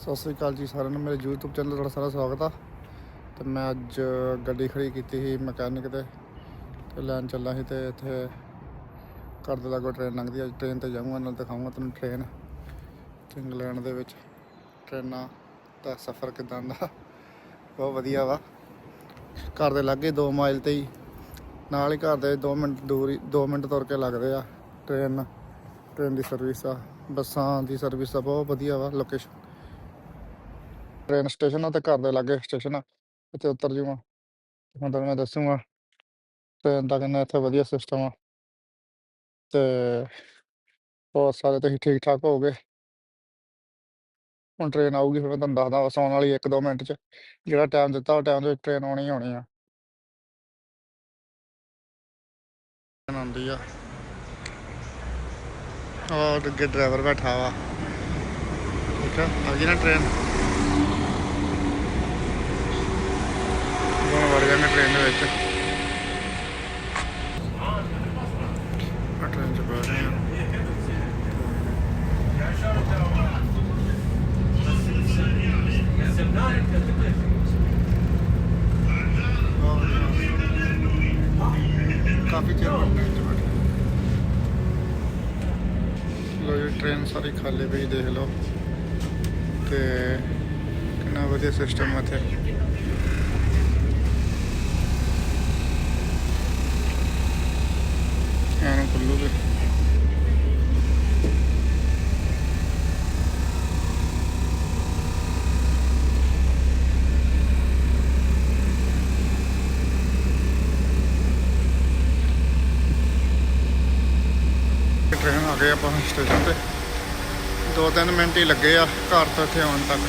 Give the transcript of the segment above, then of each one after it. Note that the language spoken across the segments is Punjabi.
ਸਤਿ ਸ੍ਰੀ ਅਕਾਲ ਜੀ ਸਾਰਿਆਂ ਨੂੰ, ਮੇਰੇ YouTube ਚੈਨਲ ਤੁਹਾਡਾ ਸਾਰਾ ਸਵਾਗਤ ਆ। ਤੇ ਮੈਂ ਅੱਜ ਗੱਡੀ ਖੜੀ ਕੀਤੀ ਸੀ ਮਕੈਨਿਕ ਤੇ ਤੇ ਲੈਣ ਚੱਲਾ ਸੀ ਤੇ ਇੱਥੇ ਘਰ ਦੇ ਲਾਗੋਂ ਟ੍ਰੇਨ ਲੰਘਦੀ ਆ। ਅੱਜ ਟ੍ਰੇਨ ਤੇ ਜਾਊਂਗਾ, ਨਾਲ ਦਿਖਾਊਂਗਾ ਤੁਹਾਨੂੰ ਟ੍ਰੇਨ ਇੰਗਲੈਂਡ ਦੇ ਵਿੱਚ ਟ੍ਰੇਨਾਂ ਦਾ ਸਫ਼ਰ ਕਿਦਾਂ ਦਾ? ਬਹੁਤ ਵਧੀਆ ਵਾ। ਘਰ ਦੇ ਲਾਗੇ 2 ਮਾਈਲ ਤੇ ਹੀ, ਨਾਲ ਹੀ ਘਰ ਦੇ 2 ਮਿੰਟ ਦੂਰ ਹੀ 2 ਮਿੰਟ ਤੁਰ ਕੇ ਲੱਗਦੇ ਆ ਟ੍ਰੇਨ ਟ੍ਰੇਨ ਦੀ ਸਰਵਿਸ ਆ। ਬੱਸਾਂ ਦੀ ਸਰਵਿਸ ਆ, ਬਹੁਤ ਵਧੀਆ ਵਾ ਲੋਕੇਸ਼ਨ ਟ੍ਰੇਨ ਸਟੇਸ਼ਨ ਆ ਤੇ ਘਰ ਦੇ ਲਾਗੇ ਸਟੇਸ਼ਨ ਆ, ਇੱਥੇ ਉਤਰ ਜੂਗਾ। ਹੁਣ ਤੁਹਾਨੂੰ ਮੈਂ ਦੱਸੂਗਾ ਟ੍ਰੇਨ ਦਾ ਕਿੰਨਾ ਇੱਥੇ ਵਧੀਆ ਸਿਸਟਮ ਆ। ਤੇ ਬਹੁਤ ਸਾਰੇ ਤੁਸੀਂ ਠੀਕ ਠਾਕ ਹੋਗੇ ਹੁਣ ਟ੍ਰੇਨ ਆਊਗੀ, ਫਿਰ ਮੈਂ ਤੁਹਾਨੂੰ ਦੱਸਦਾ ਬਸ ਆਉਣ ਵਾਲੀ 1-2 ਮਿੰਟ ਚ, ਜਿਹੜਾ ਟਾਈਮ ਦਿੱਤਾ, ਉਹ ਟਾਈਮ ਦੇ ਵਿੱਚ ਟ੍ਰੇਨ ਆਉਣੀ ਆਉਣੀ ਆ। ਆਉਂਦੀ ਆ। ਔਰ ਅੱਗੇ ਡਰਾਈਵਰ ਬੈਠਾ ਵਾ। ਠੀਕ ਆ ਆ ਗਈ ਨਾ ਟ੍ਰੇਨ ਹੁਣ ਵੜ ਜਾਵਾਂਗੇ ਟ੍ਰੇਨ ਦੇ ਵਿੱਚ ਆ ਟ੍ਰੇਨ ਚ ਬੈਠ ਰਹੇ ਹਾਂ ਕਾਫੀ ਚਿਰ ਬਾਅਦ ਟ੍ਰੇਨ ਚ ਬੈਠੇ ਲੋ ਜੀ ਟ੍ਰੇਨ ਸਾਰੀ ਖਾਲੀ ਪਈ ਦੇਖ ਲਓ ਤੇ ਕਿੰਨਾ ਵਧੀਆ ਸਿਸਟਮ ਹੈ ਇੱਥੇ ਐਨ ਖੁੱਲੂਗੇ ਟ੍ਰੇਨ ਆ ਗਏ ਆਪਾਂ ਸਟੇਸ਼ਨ ਤੇ। ਦੋ ਤਿੰਨ ਮਿੰਟ ਹੀ ਲੱਗੇ ਆ ਘਰ ਤੋਂ ਇੱਥੇ ਆਉਣ ਤੱਕ।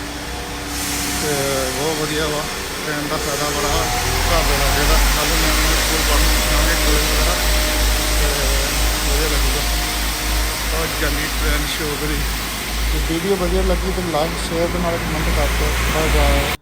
ਤੇ ਬਹੁਤ ਵਧੀਆ ਵਾ ਟ੍ਰੇਨ ਦਾ ਫਾਇਦਾ ਬੜਾ ਘਰ ਦੇ ਲੱਗੇ ਦਾ। ਕੱਲ ਮੈਂ ਸਕੂਲ ਪੜ੍ਹਨ ਜਾਵਾਂਗੇ ਕਾਲਜ ਵਗੈਰਾ ਤੇ ਵਧੀਆ ਲੱਗੂਗਾ। ਬਹੁਤ ਜਲਦੀ ਟ੍ਰੇਨ ਸ਼ੋਅ ਕਰੀ। ਜੇ ਵੀਡੀਓ ਵਧੀਆ ਲੱਗੀ ਤਾਂ ਲਾਈਕ ਸ਼ੇਅਰ ਤੇ ਨਾਲ ਕਮੈਂਟ ਕਰ ਦਿਓ। Bye bye